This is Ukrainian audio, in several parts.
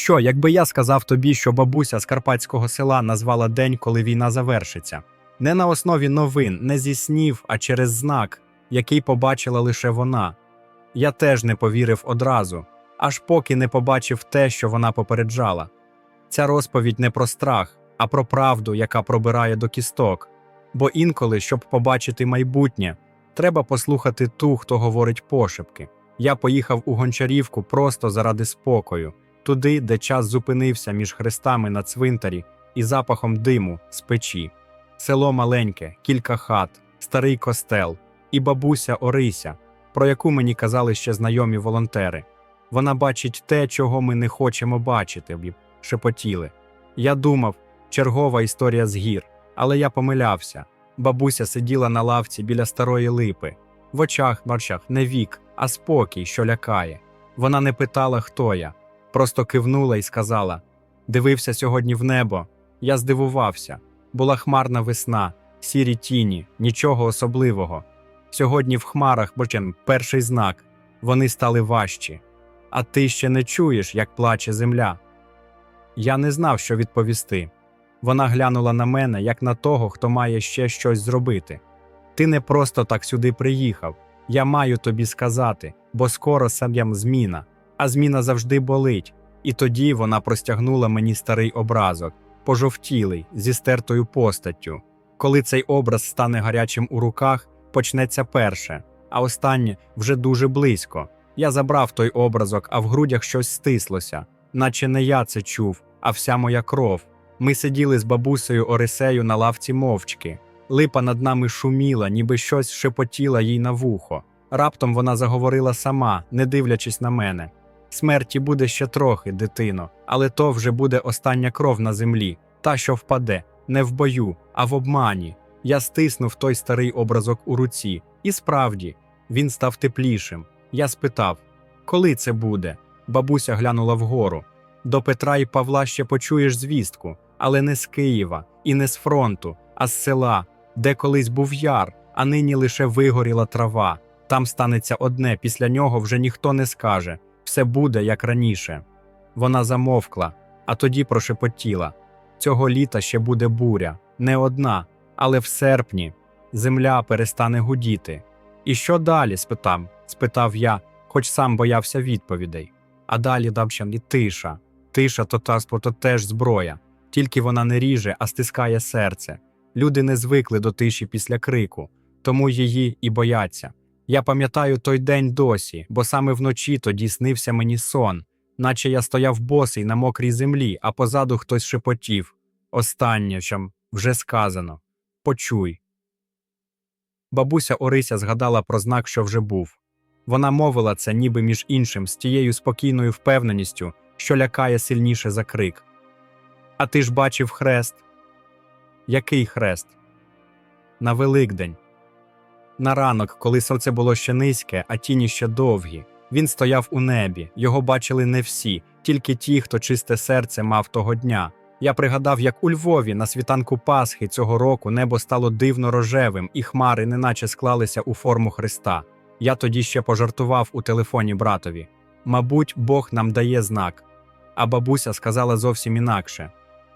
Що, якби я сказав тобі, що бабуся з карпатського села назвала день, коли війна завершиться, не на основі новин, не зі снів, а через знак, який побачила лише вона. Я теж не повірив одразу, аж поки не побачив те, що вона попереджала. Ця розповідь не про страх, а про правду, яка пробирає до кісток. Бо інколи, щоб побачити майбутнє, треба послухати ту, хто говорить пошепки. Я поїхав у гончарівку просто заради спокою, туди, де час зупинився між хрестами на цвинтарі і запахом диму з печі. Село маленьке, кілька хат, старий костел і бабуся Орися, про яку мені казали ще знайомі волонтери. Вона бачить те, чого ми не хочемо бачити, шепотіли. Я думав, чергова історія з гір, але я помилявся. Бабуся сиділа на лавці біля старої липи. В очах, в очах не вік, а спокій, що лякає. Вона не питала, хто я, просто кивнула і сказала: Дивився сьогодні в небо. Я здивувався. Була хмарна весна, сірі тіні, нічого особливого. Сьогодні в хмарах бочен перший знак вони стали важчі. А ти ще не чуєш, як плаче земля. Я не знав, що відповісти. Вона глянула на мене, як на того, хто має ще щось зробити. Ти не просто так сюди приїхав. Я маю тобі сказати, бо скоро сам'ям зміна, а зміна завжди болить. І тоді вона простягнула мені старий образок, пожовтілий, зі стертою постаттю. Коли цей образ стане гарячим у руках, почнеться перше, а останнє вже дуже близько. Я забрав той образок, а в грудях щось стислося, наче не я це чув, а вся моя кров. Ми сиділи з бабусею Орисею на лавці мовчки. Липа над нами шуміла, ніби щось шепотіла їй на вухо. Раптом вона заговорила сама, не дивлячись на мене. Смерті буде ще трохи, дитино, але то вже буде остання кров на землі, та, що впаде, не в бою, а в обмані. Я стиснув той старий образок у руці, і справді, він став теплішим. Я спитав, коли це буде? Бабуся глянула вгору. До Петра і Павла ще почуєш звістку, але не з Києва і не з фронту, а з села, де колись був яр, а нині лише вигоріла трава. Там станеться одне, після нього вже ніхто не скаже все буде як раніше. Вона замовкла, а тоді прошепотіла цього літа ще буде буря, не одна, але в серпні земля перестане гудіти. І що далі? спитав, спитав я, хоч сам боявся відповідей. А далі ще і тиша. Тиша то то теж зброя, тільки вона не ріже, а стискає серце. Люди не звикли до тиші після крику, тому її і бояться. Я пам'ятаю той день досі, бо саме вночі тоді снився мені сон, наче я стояв босий на мокрій землі, а позаду хтось шепотів. Останнє, що вже сказано почуй. Бабуся Орися згадала про знак, що вже був. Вона мовила це, ніби між іншим, з тією спокійною впевненістю, що лякає сильніше за крик. А ти ж бачив хрест? Який хрест? На Великдень. На ранок, коли сонце було ще низьке, а тіні ще довгі. Він стояв у небі, його бачили не всі, тільки ті, хто чисте серце мав того дня. Я пригадав, як у Львові на світанку Пасхи цього року небо стало дивно рожевим, і хмари неначе склалися у форму Христа. Я тоді ще пожартував у телефоні братові. Мабуть, Бог нам дає знак. А бабуся сказала зовсім інакше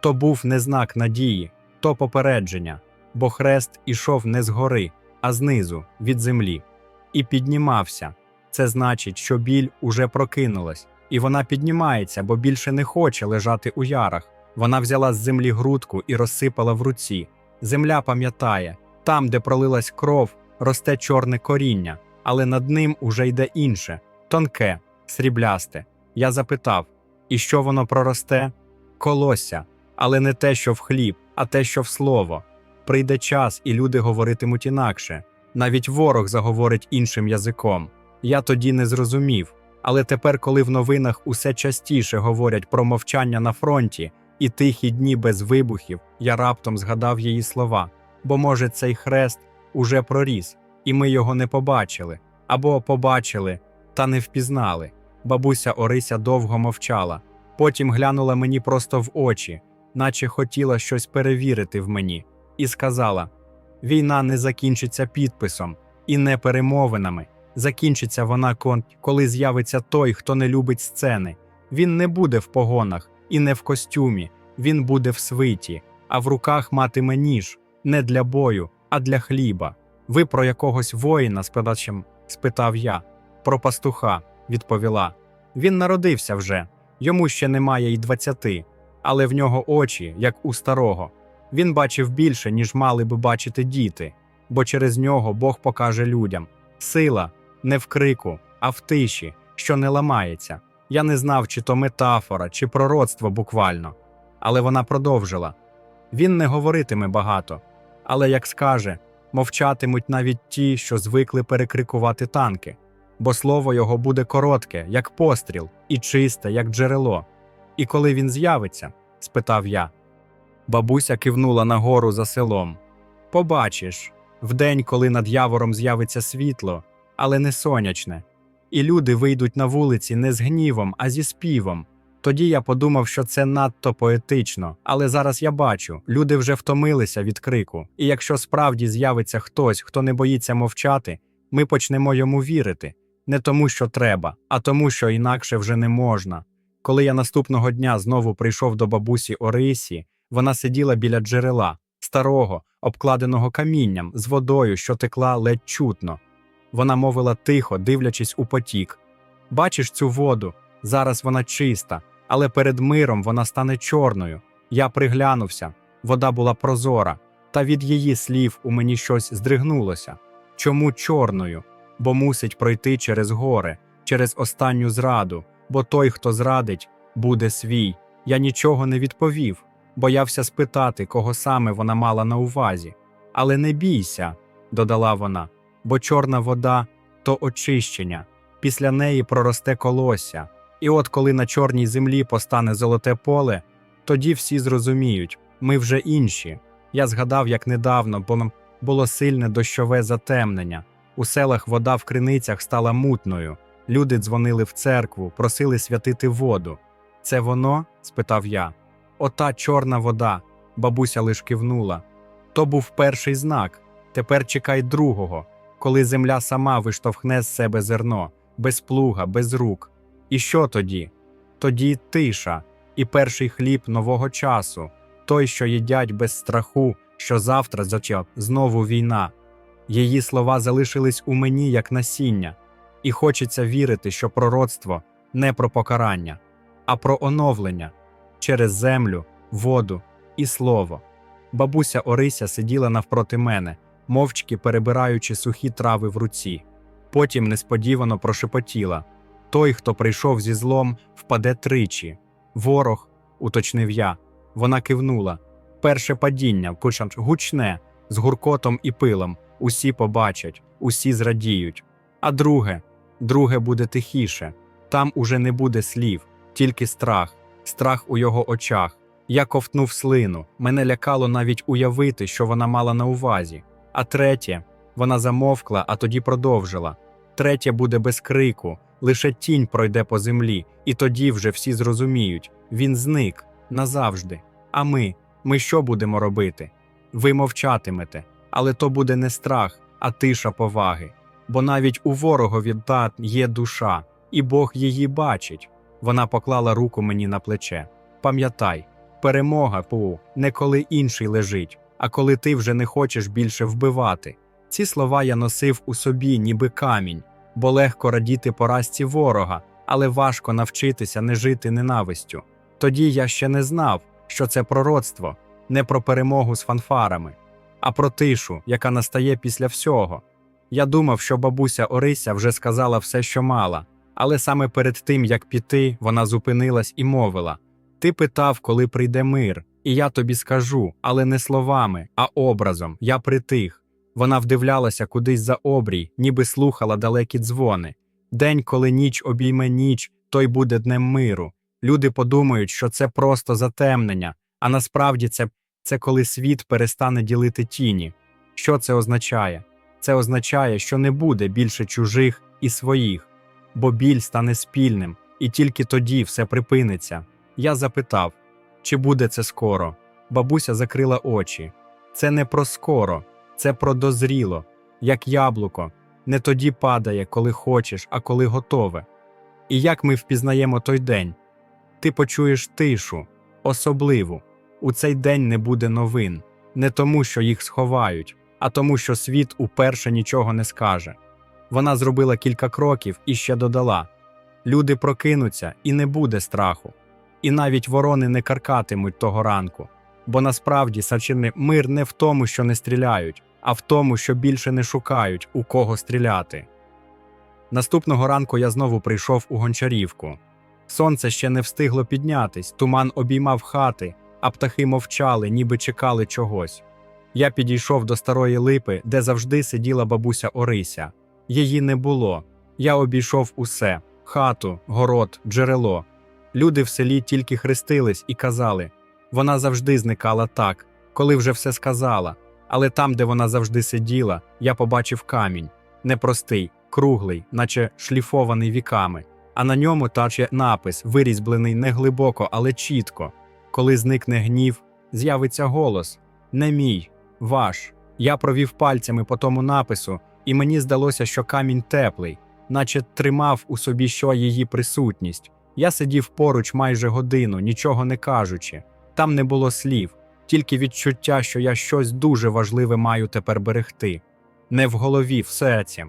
то був не знак надії, то попередження, бо хрест ішов не згори, а знизу, від землі. І піднімався. Це значить, що біль уже прокинулась, і вона піднімається, бо більше не хоче лежати у ярах. Вона взяла з землі грудку і розсипала в руці. Земля пам'ятає, там, де пролилась кров, росте чорне коріння, але над ним уже йде інше, тонке, сріблясте. Я запитав: і що воно проросте? Колосся, але не те, що в хліб, а те, що в слово. Прийде час, і люди говоритимуть інакше. Навіть ворог заговорить іншим язиком. Я тоді не зрозумів. Але тепер, коли в новинах усе частіше говорять про мовчання на фронті і тихі дні без вибухів, я раптом згадав її слова. Бо, може, цей хрест уже проріс, і ми його не побачили, або побачили, та не впізнали. Бабуся Орися довго мовчала, потім глянула мені просто в очі, наче хотіла щось перевірити в мені, і сказала: Війна не закінчиться підписом і не перемовинами. Закінчиться вона, коли з'явиться той, хто не любить сцени, Він не буде в погонах і не в костюмі, він буде в свиті, а в руках матиме ніж не для бою, а для хліба. Ви про якогось воїна з подачем? спитав я. Про пастуха, відповіла. Він народився вже, йому ще немає й двадцяти, але в нього очі, як у старого. Він бачив більше, ніж мали би бачити діти, бо через нього Бог покаже людям. Сила не в крику, а в тиші, що не ламається. Я не знав, чи то метафора, чи пророцтво буквально. Але вона продовжила він не говоритиме багато, але як скаже, мовчатимуть навіть ті, що звикли перекрикувати танки, бо слово його буде коротке, як постріл, і чисте, як джерело. І коли він з'явиться? спитав я. Бабуся кивнула нагору за селом. Побачиш, вдень, коли над явором з'явиться світло, але не сонячне, і люди вийдуть на вулиці не з гнівом, а зі співом. Тоді я подумав, що це надто поетично, але зараз я бачу, люди вже втомилися від крику, і якщо справді з'явиться хтось, хто не боїться мовчати, ми почнемо йому вірити не тому, що треба, а тому, що інакше вже не можна. Коли я наступного дня знову прийшов до бабусі Орисі, вона сиділа біля джерела, старого, обкладеного камінням, з водою, що текла ледь чутно. Вона мовила тихо, дивлячись у потік. Бачиш цю воду, зараз вона чиста, але перед миром вона стане чорною. Я приглянувся, вода була прозора, та від її слів у мені щось здригнулося. Чому чорною? Бо мусить пройти через гори, через останню зраду, бо той, хто зрадить, буде свій. Я нічого не відповів, боявся спитати, кого саме вона мала на увазі. Але не бійся, додала вона, бо чорна вода то очищення, після неї проросте колосся. І от коли на чорній землі постане золоте поле, тоді всі зрозуміють, ми вже інші. Я згадав, як недавно, бо було сильне дощове затемнення. У селах вода в криницях стала мутною. Люди дзвонили в церкву, просили святити воду. Це воно? спитав я. Ота чорна вода, бабуся лиш кивнула. То був перший знак. Тепер чекай другого, коли земля сама виштовхне з себе зерно, без плуга, без рук. І що тоді? Тоді тиша, і перший хліб нового часу, той, що їдять без страху, що завтра зачав знову війна. Її слова залишились у мені як насіння, і хочеться вірити, що пророцтво не про покарання, а про оновлення через землю, воду і слово. Бабуся Орися сиділа навпроти мене, мовчки перебираючи сухі трави в руці. Потім несподівано прошепотіла той, хто прийшов зі злом, впаде тричі. Ворог, уточнив я. Вона кивнула. Перше падіння, гучне, з гуркотом і пилом. Усі побачать, усі зрадіють. А друге, друге буде тихіше. Там уже не буде слів, тільки страх, страх у його очах. Я ковтнув слину, мене лякало навіть уявити, що вона мала на увазі. А третє, вона замовкла, а тоді продовжила. Третє буде без крику, лише тінь пройде по землі, і тоді вже всі зрозуміють він зник назавжди. А ми, ми що будемо робити? Ви мовчатимете, але то буде не страх, а тиша поваги. Бо навіть у ворогові та є душа, і Бог її бачить. Вона поклала руку мені на плече. Пам'ятай, перемога пу, не коли інший лежить, а коли ти вже не хочеш більше вбивати. Ці слова я носив у собі, ніби камінь, бо легко радіти поразці ворога, але важко навчитися не жити ненавистю. Тоді я ще не знав, що це пророцтво, не про перемогу з фанфарами, а про тишу, яка настає після всього. Я думав, що бабуся Орися вже сказала все, що мала, але саме перед тим, як піти, вона зупинилась і мовила: Ти питав, коли прийде мир, і я тобі скажу, але не словами, а образом. Я притих. Вона вдивлялася кудись за обрій, ніби слухала далекі дзвони. День, коли ніч обійме ніч, той буде днем миру. Люди подумають, що це просто затемнення, а насправді це, це коли світ перестане ділити тіні. Що це означає? Це означає, що не буде більше чужих і своїх, бо біль стане спільним, і тільки тоді все припиниться. Я запитав, чи буде це скоро. Бабуся закрила очі. Це не про скоро, це про дозріло, як яблуко, не тоді падає, коли хочеш, а коли готове. І як ми впізнаємо той день? Ти почуєш тишу, особливу. У цей день не буде новин, не тому, що їх сховають, а тому, що світ уперше нічого не скаже. Вона зробила кілька кроків і ще додала: люди прокинуться, і не буде страху. І навіть ворони не каркатимуть того ранку. Бо насправді сачини мир не в тому, що не стріляють, а в тому, що більше не шукають, у кого стріляти. Наступного ранку я знову прийшов у гончарівку. Сонце ще не встигло піднятись, туман обіймав хати, а птахи мовчали, ніби чекали чогось. Я підійшов до старої липи, де завжди сиділа бабуся Орися. Її не було. Я обійшов усе хату, город, джерело. Люди в селі тільки хрестились і казали вона завжди зникала так, коли вже все сказала. Але там, де вона завжди сиділа, я побачив камінь непростий, круглий, наче шліфований віками, а на ньому таче напис, вирізблений не глибоко, але чітко. Коли зникне гнів, з'явиться голос не мій, ваш. Я провів пальцями по тому напису, і мені здалося, що камінь теплий, наче тримав у собі що її присутність. Я сидів поруч майже годину, нічого не кажучи. Там не було слів, тільки відчуття, що я щось дуже важливе маю тепер берегти. Не в голові, в серці.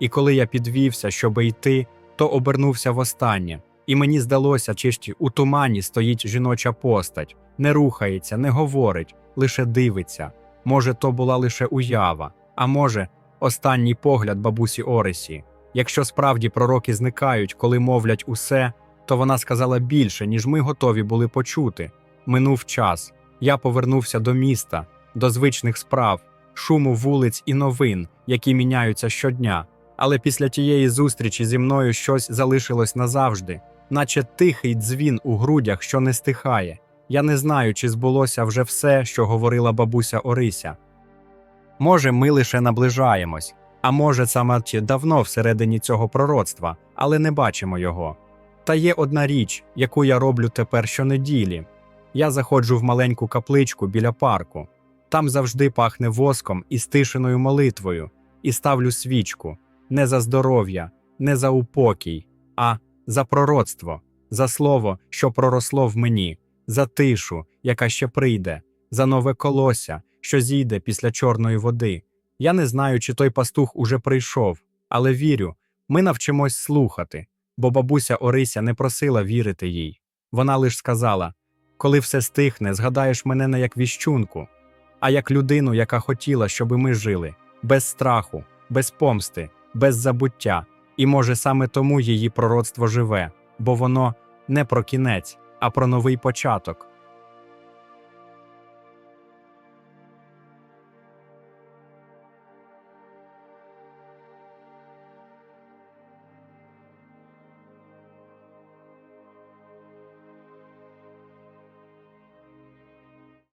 І коли я підвівся, щоби йти, то обернувся востаннє, і мені здалося, чи у тумані стоїть жіноча постать, не рухається, не говорить, лише дивиться. Може, то була лише уява, а може, останній погляд бабусі Оресі. Якщо справді пророки зникають, коли мовлять усе, то вона сказала більше, ніж ми готові були почути. Минув час. Я повернувся до міста, до звичних справ, шуму вулиць і новин, які міняються щодня. Але після тієї зустрічі зі мною щось залишилось назавжди, наче тихий дзвін у грудях, що не стихає. Я не знаю, чи збулося вже все, що говорила бабуся Орися. Може, ми лише наближаємось, а може, саме давно всередині цього пророцтва, але не бачимо його. Та є одна річ, яку я роблю тепер щонеділі. Я заходжу в маленьку капличку біля парку. Там завжди пахне воском і стишеною молитвою, і ставлю свічку не за здоров'я, не за упокій, а за пророцтво, за слово, що проросло в мені, за тишу, яка ще прийде, за нове колося, що зійде після чорної води. Я не знаю, чи той пастух уже прийшов, але вірю, ми навчимось слухати, бо бабуся Орися не просила вірити їй. Вона лиш сказала: коли все стихне, згадаєш мене не як віщунку, а як людину, яка хотіла, щоби ми жили, без страху, без помсти, без забуття, і може саме тому її пророцтво живе, бо воно не про кінець, а про новий початок.